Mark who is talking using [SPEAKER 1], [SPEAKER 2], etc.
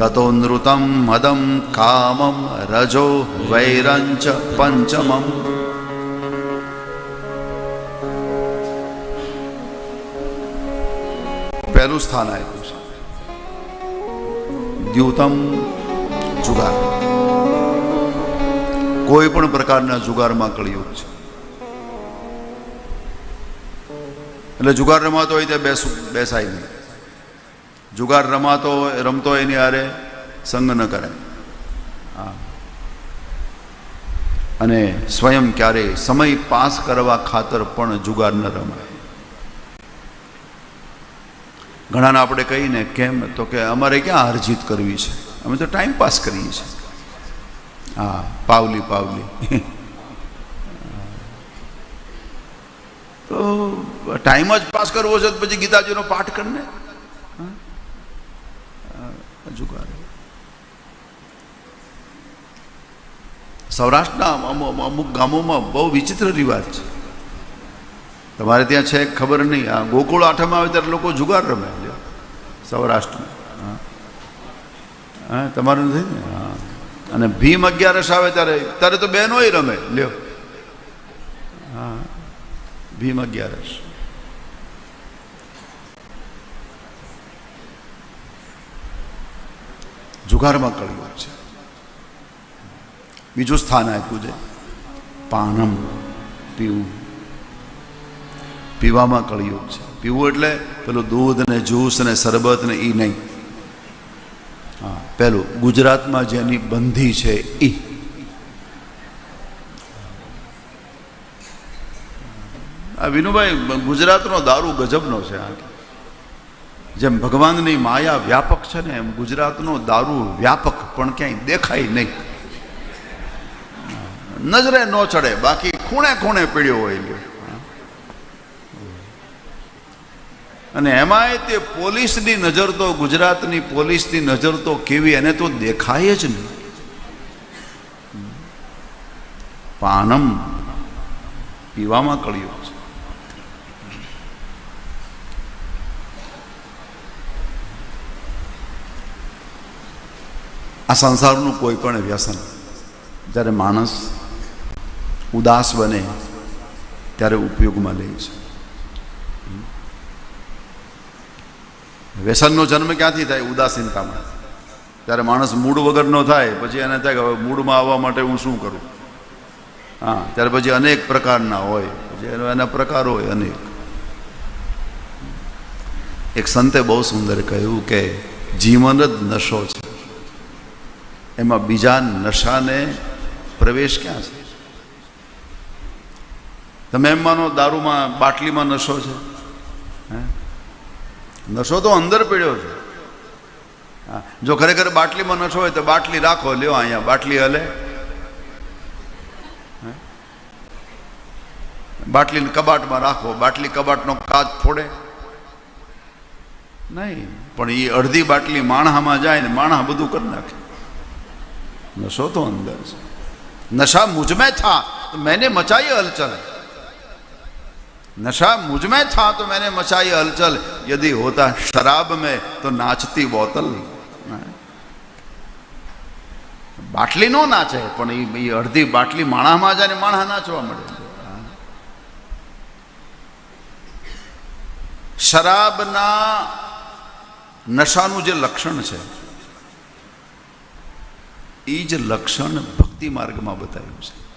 [SPEAKER 1] તતો નૃતમ મદમ કામમ રજો વૈરંચ પંચમમ પહેલું સ્થાન આવ્યું છે દ્યુતમ જુગાર કોઈ પણ પ્રકારના જુગારમાં કળિયુગ છે એટલે જુગાર રમાતો હોય ત્યાં બેસું બેસાય નહીં જુગાર રમાતો રમતો એની હારે સંગ ન કરે. અને સ્વયં ક્યારેય સમય પાસ કરવા ખાતર પણ જુગાર ન રમાય. ઘણાને આપણે કહીને, કેમ? તો કે અમારે ક્યાં હાર જીત કરવી છે? અમે તો ટાઈમ પાસ કરીએ છીએ. હા, પાવલી પાવલી. તો ટાઈમ જ પાસ કરવો છે તો પછી ગીતાજીનો પાઠ કરીને? જુગાર. સૌરાષ્ટ્રના અમુક ગામોમાં બહુ વિચિત્ર રિવાજ છે. તમારે ત્યાં છે ખબર નહીં. આ ગોકુળ આઠમ આવે ત્યારે લોકો જુગાર રમે. સૌરાષ્ટ્રમાં. હા. હા, તમારું નથી ને? હા. અને ભીમ અગિયારસ આવે ત્યારે ત્યારે તો બહેનોય રમે. લ્યો. હા. ભીમ અગિયારસ. જુગારમાં કળિયુગ છે. બીજું સ્થાન આપ્યું છે, પાનમ પીવું. પીવામાં કળિયુગ છે. પીવું એટલે પેલું દૂધ ને જ્યુસ ને શરબત ને એ નહીં. હા, પેલું ગુજરાતમાં જેની બંધી છે એ આ વિનુભાઈ, ગુજરાતનો દારૂ ગજબનો છે આ. જેમ ભગવાનની માયા વ્યાપક છે ને એમ ગુજરાતનો દારૂ વ્યાપક પણ ક્યાંય દેખાય નહીં. નજરે ન ચડે, બાકી ખૂણે ખૂણે પીડ્યો હોય અને એમાંય તે પોલીસની નજર તો, ગુજરાતની પોલીસની નજર તો કેવી, એને તો દેખાય જ નહીં. પાનમ પીવામાં કળ્યું છે. આ સંસારનું કોઈ પણ વ્યસન. જ્યારે માણસ ઉદાસ બને, ત્યારે ઉપયોગમાં લે છે. વ્યસનનો જન્મ ક્યાંથી થાય? ઉદાસીનતામાં. ત્યારે માણસ મૂડ વગરનો થાય, પછી એને થાય કે હવે મૂડમાં આવવા માટે હું શું કરું? હા, ત્યારે પછી અનેક પ્રકારના હોય. પછી એનો એના પ્રકારો હોય અનેક. એક સંતે બહુ સુંદર કહ્યું કે, જીવન જ નશો છે. એમાં બીજા નશાને પ્રવેશ ક્યાં છે? તમે એમ માનો દારૂમાં, બાટલીમાં નશો છે? નશો તો અંદર પીડ્યો છે. જો ખરેખર બાટલીમાં નશો હોય તો બાટલી રાખો, લ્યો અહીંયા, બાટલી હલે. બાટલીને કબાટમાં રાખો, બાટલી કબાટનો કાચ ફોડે. નહીં, પણ એ અડધી બાટલી માણહામાં જાય ને માણહા બધું કરી નાખે. नशो तो अंदर से नशा मुझ में था तो मैंने मचाई हलचल नशा मुझ में था तो मैंने मचाई हलचल यदि होता शराब में तो नाचती बोतल બાટલી નો નાચે પણ એ એ અડધી બાટલી માણામાં જાય ને માણા નાચવા મળે શરાબના નશાનું જે લક્ષણ છે એ જ લક્ષણ ભક્તિ માર્ગમાં બતાવ્યું છે.